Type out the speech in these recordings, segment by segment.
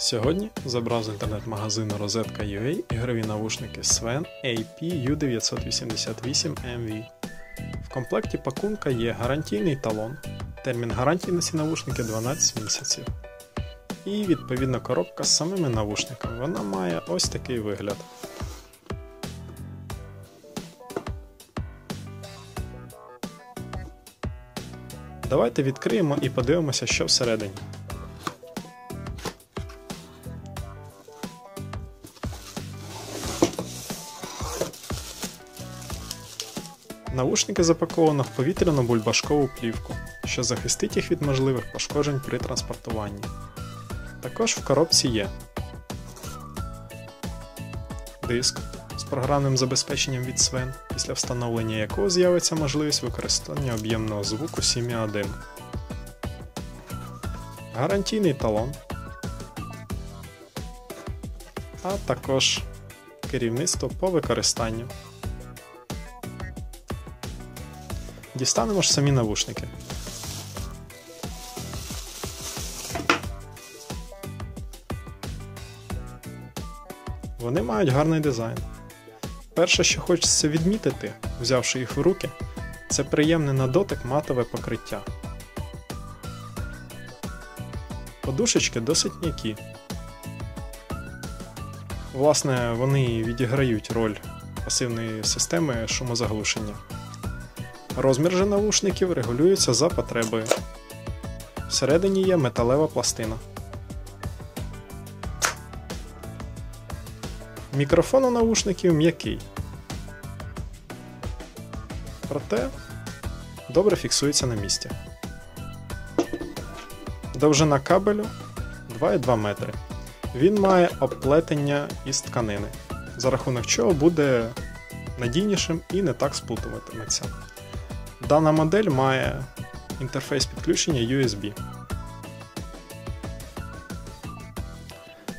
Сьогодні забрав з інтернет-магазину Розетка.ua ігрові навушники Sven AP-U988MV. В комплекті пакунка є гарантійний талон. Термін гарантії на ці навушники 12 місяців. І відповідно коробка з самими навушниками. Вона має ось такий вигляд. Давайте відкриємо і подивимося, що всередині. Наушники запаковано в повітряну бульбашкову плівку, що захистить їх від можливих пошкоджень при транспортуванні. Також в коробці є диск з програмним забезпеченням від Sven, після встановлення якого з'явиться можливість використання об'ємного звуку 7.1, гарантійний талон, а також керівництво по використанню. Дістанемо ж самі навушники. Вони мають гарний дизайн. Перше, що хочеться відмітити, взявши їх в руки, це приємне на дотик матове покриття. Подушечки досить м'які. Власне, вони відіграють роль пасивної системи шумозаглушення. Розмір же навушників регулюється за потребою. Всередині є металева пластина. Мікрофон у навушників м'який. Проте добре фіксується на місці. Довжина кабелю 2,2 метри. Він має оплетення із тканини, за рахунок чого буде надійнішим і не так сплутуватиметься. Дана модель має інтерфейс підключення USB.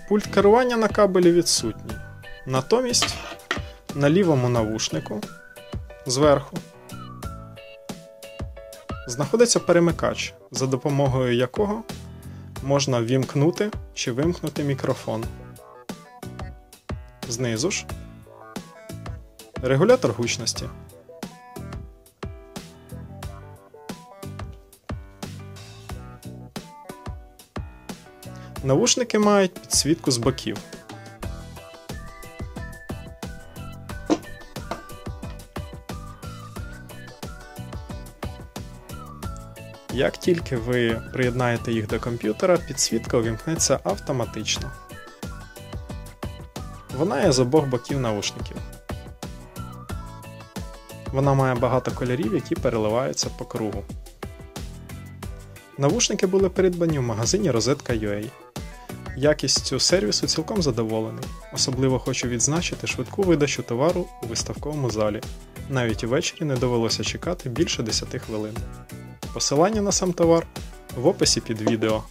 Пульт керування на кабелі відсутній. Натомість на лівому навушнику зверху знаходиться перемикач, за допомогою якого можна вімкнути чи вимкнути мікрофон. Знизу ж регулятор гучності. Навушники мають підсвітку з боків. Як тільки ви приєднаєте їх до комп'ютера, підсвітка увімкнеться автоматично. Вона є з обох боків наушників. Вона має багато кольорів, які переливаються по кругу. Навушники були придбані в магазині Розетка.ua. Якістю сервісу цілком задоволений. Особливо хочу відзначити швидку видачу товару у виставковому залі. Навіть увечері не довелося чекати більше 10 хвилин. Посилання на сам товар в описі під відео.